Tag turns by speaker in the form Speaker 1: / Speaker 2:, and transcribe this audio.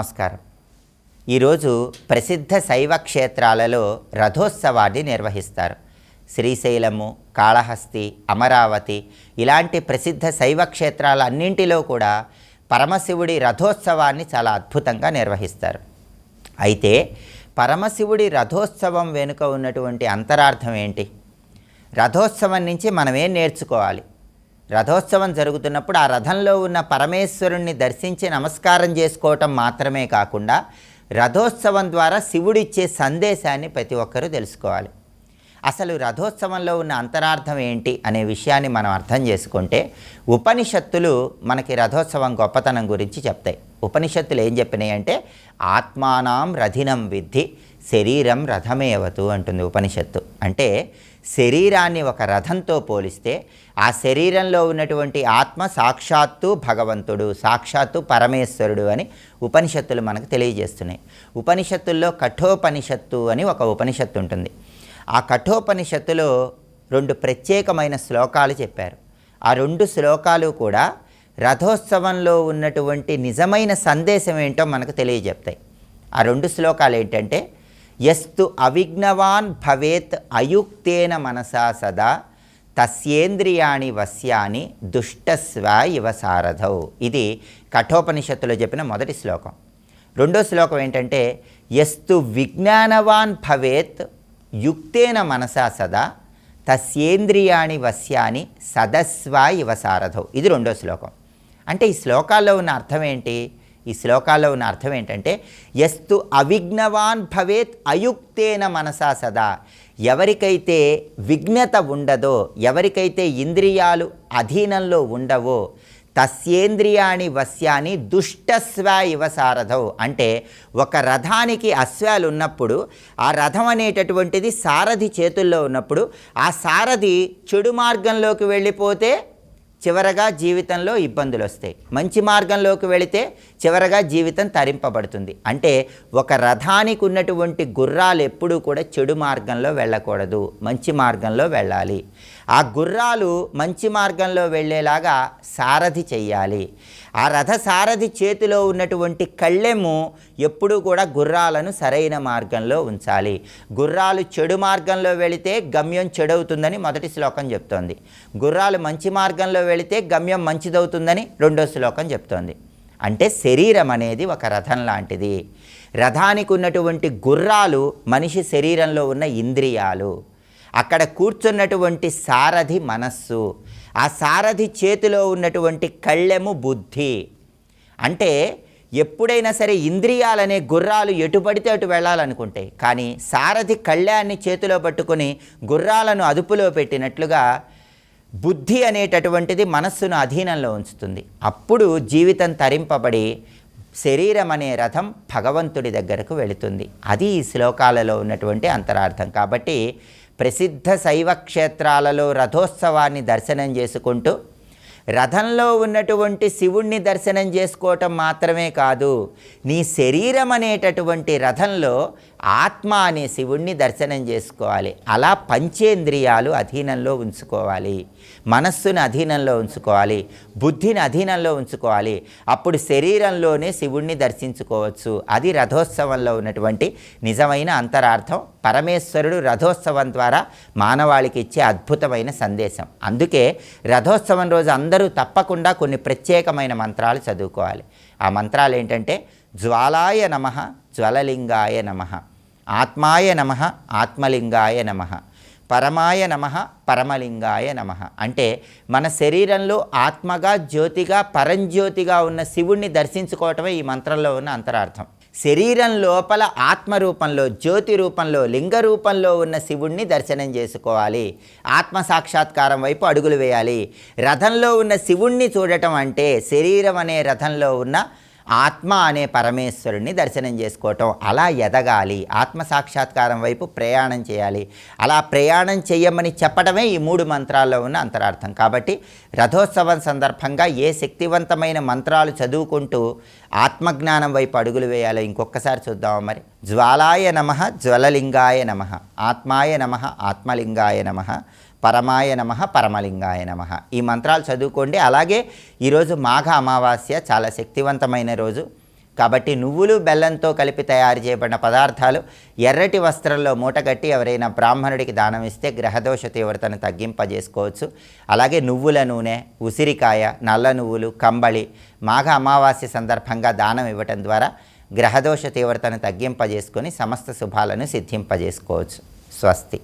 Speaker 1: నమస్కారం. ఈరోజు ప్రసిద్ధ శైవ క్షేత్రాలలో రథోత్సవాన్ని నిర్వహిస్తారు. శ్రీశైలము కాళహస్తి అమరావతి ఇలాంటి ప్రసిద్ధ శైవ క్షేత్రాలన్నింటిలో కూడా పరమశివుడి రథోత్సవాన్ని చాలా అద్భుతంగా నిర్వహిస్తారు. అయితే పరమశివుడి రథోత్సవం వెనుక ఉన్నటువంటి అంతరార్థం ఏంటి? రథోత్సవం నుంచి మనం ఏం నేర్చుకోవాలి? రథోత్సవం జరుగుతున్నప్పుడు ఆ రథంలో ఉన్న పరమేశ్వరుణ్ణి దర్శించి నమస్కారం చేసుకోవటం మాత్రమే కాకుండా రథోత్సవం ద్వారా శివుడిచ్చే సందేశాన్ని ప్రతి ఒక్కరూ తెలుసుకోవాలి. అసలు రథోత్సవంలో ఉన్న అంతరార్థం ఏంటి అనే విషయాన్ని మనం అర్థం చేసుకుంటే ఉపనిషత్తులు మనకి రథోత్సవం గొప్పతనం గురించి చెప్తాయి. ఉపనిషత్తులు ఏం చెప్పినాయి అంటే ఆత్మానం రథినం విద్ధి శరీరం రథమేవతు అంటుంది ఉపనిషత్తు. అంటే శరీరాన్ని ఒక రథంతో పోలిస్తే ఆ శరీరంలో ఉన్నటువంటి ఆత్మ సాక్షాత్తు భగవంతుడు సాక్షాత్తు పరమేశ్వరుడు అని ఉపనిషత్తులు మనకు తెలియజేస్తున్నాయి. ఉపనిషత్తుల్లో కఠోపనిషత్తు అని ఒక ఉపనిషత్తు ఉంటుంది. ఆ కఠోపనిషత్తులో రెండు ప్రత్యేకమైన శ్లోకాలు చెప్పారు. ఆ రెండు శ్లోకాలు కూడా రథోత్సవంలో ఉన్నటువంటి నిజమైన సందేశం ఏంటో మనకు తెలియజెప్తాయి. ఆ రెండు శ్లోకాలు ఏంటంటే ఎస్తు అవిఘ్నవాన్ భవేత్ అయుక్తేన మనసా సదా తస్యేంద్రియాణి వశ్యాని దుష్టస్వ ఇవ సారథౌ. ఇది కఠోపనిషత్తులో చెప్పిన మొదటి శ్లోకం. రెండో శ్లోకం ఏంటంటే ఎస్తు విజ్ఞానవాన్ భవేత్ యుక్తేన మనసా సదా తస్యేంద్రియాణి వశ్యాని సదస్వ ఇవ సారథౌ. ఇది రెండో శ్లోకం. అంటే ఈ శ్లోకాల్లో ఉన్న అర్థం ఏంటి? ఈ శ్లోకాల్లో ఉన్న అర్థం ఏంటంటే ఎస్తు అవిఘ్నవాన్ భవేత్ అయుక్తేన మనసా సదా. ఎవరికైతే విఘ్నత ఉండదో ఎవరికైతే ఇంద్రియాలు అధీనంలో ఉండవో తస్యేంద్రియాణి వశ్యాని దుష్టస్వ ఇవ సారథౌ. అంటే ఒక రథానికి అశ్వాలు ఉన్నప్పుడు ఆ రథం అనేటటువంటిది సారథి చేతుల్లో ఉన్నప్పుడు ఆ సారథి చెడు మార్గంలోకి వెళ్ళిపోతే చివరగా జీవితంలో ఇబ్బందులు వస్తాయి మంచి మార్గంలోకి వెళితే చివరగా జీవితం తరింపబడుతుంది. అంటే ఒక రథానికి ఉన్నటువంటి గుర్రాలు ఎప్పుడూ కూడా చెడు మార్గంలో వెళ్ళకూడదు. మంచి మార్గంలో వెళ్ళాలి. ఆ గుర్రాలు మంచి మార్గంలో వెళ్ళేలాగా సారథి చెయ్యాలి. ఆ రథ సారథి చేతిలో ఉన్నటువంటి కళ్ళెము ఎప్పుడూ కూడా గుర్రాలను సరైన మార్గంలో ఉంచాలి. గుర్రాలు చెడు మార్గంలో వెళితే గమ్యం చెడవుతుందని మొదటి శ్లోకం చెప్తోంది. గుర్రాలు మంచి మార్గంలో వెళితే గమ్యం మంచిదవుతుందని రెండో శ్లోకం చెప్తోంది. అంటే శరీరం అనేది ఒక రథం లాంటిది. రథానికి ఉన్నటువంటి గుర్రాలు మనిషి శరీరంలో ఉన్న ఇంద్రియాలు. అక్కడ కూర్చున్నటువంటి సారథి మనస్సు. ఆ సారథి చేతిలో ఉన్నటువంటి కళ్ళెము బుద్ధి. అంటే ఎప్పుడైనా సరే ఇంద్రియాలనే గుర్రాలు ఎటు పడితే అటు వెళ్ళాలనుకుంటాయి. కానీ సారథి కళ్యాన్ని చేతిలో పట్టుకొని గుర్రాలను అదుపులో పెట్టినట్లుగా బుద్ధి అనేటటువంటిది మనస్సును అధీనంలో ఉంచుతుంది. అప్పుడు జీవితం తరింపబడి శరీరం అనే రథం భగవంతుడి దగ్గరకు వెళుతుంది. అది ఈ శ్లోకాలలో ఉన్నటువంటి అంతరార్థం. కాబట్టి ప్రసిద్ధ శైవ క్షేత్రాలలో రథోత్సవాన్ని దర్శనం చేసుకుంటూ రథంలో ఉన్నటువంటి శివుణ్ణి దర్శనం చేసుకోవటం మాత్రమే కాదు నీ శరీరం అనేటటువంటి రథంలో ఆత్మ అనే శివుణ్ణి దర్శనం చేసుకోవాలి. అలా పంచేంద్రియాలు అధీనంలో ఉంచుకోవాలి. మనస్సును అధీనంలో ఉంచుకోవాలి. బుద్ధిని అధీనంలో ఉంచుకోవాలి. అప్పుడు శరీరంలోనే శివుణ్ణి దర్శించుకోవచ్చు. అది రథోత్సవంలో ఉన్నటువంటి నిజమైన అంతరార్థం. పరమేశ్వరుడు రథోత్సవం ద్వారా మానవాళికి ఇచ్చే అద్భుతమైన సందేశం. అందుకే రథోత్సవం రోజు అందరూ తప్పకుండా కొన్ని ప్రత్యేకమైన మంత్రాలు చదువుకోవాలి. ఆ మంత్రాలు ఏంటంటే జ్వాలాయ నమ జ్వలలింగాయ నమ ఆత్మాయ నమ ఆత్మలింగాయ నమ పరమాయ నమ పరమలింగాయ నమ. అంటే మన శరీరంలో ఆత్మగా జ్యోతిగా పరంజ్యోతిగా ఉన్న శివుణ్ణి దర్శించుకోవటమే ఈ మంత్రంలో ఉన్న అంతరార్థం. శరీరం లోపల ఆత్మ రూపంలో జ్యోతి రూపంలో లింగ రూపంలో ఉన్న శివుణ్ణి దర్శనం చేసుకోవాలి. ఆత్మ సాక్షాత్కారం వైపు అడుగులు వేయాలి. రథంలో ఉన్న శివుణ్ణి చూడటం అంటే శరీరం అనే రథంలో ఉన్న ఆత్మ అనే పరమేశ్వరుణ్ణి దర్శనం చేసుకోవటం. అలా ఎదగాలి. ఆత్మ సాక్షాత్కారం వైపు ప్రయాణం చేయాలి. అలా ప్రయాణం చేయమని చెప్పడమే ఈ మూడు మంత్రాల్లో ఉన్న అంతరార్థం. కాబట్టి రథోత్సవం సందర్భంగా ఏ శక్తివంతమైన మంత్రాలు చదువుకుంటూ ఆత్మజ్ఞానం వైపు అడుగులు వేయాలో ఇంకొకసారి చూద్దాం మరి. జ్వాలాయ నమ జ్వలలింగాయ నమ. ఆత్మాయ నమ ఆత్మలింగాయ నమ. పరమాయ నమ పరమలింగాయ నమ. ఈ మంత్రాలు చదువుకోండి. అలాగే ఈరోజు మాఘ అమావాస్య చాలా శక్తివంతమైన రోజు. కాబట్టి నువ్వులు బెల్లంతో కలిపి తయారు చేయబడిన పదార్థాలు ఎర్రటి వస్త్రంలో మూటగట్టి ఎవరైనా బ్రాహ్మణుడికి దానం ఇస్తే గ్రహదోష తీవ్రతను తగ్గింపజేసుకోవచ్చు. అలాగే నువ్వుల నూనె ఉసిరికాయ నల్ల నువ్వులు కంబళి మాఘ అమావాస్య సందర్భంగా దానం ఇవ్వటం ద్వారా గ్రహదోష తీవ్రతను తగ్గింపజేసుకొని సమస్త శుభాలను సిద్ధింపజేసుకోవచ్చు. స్వస్తి.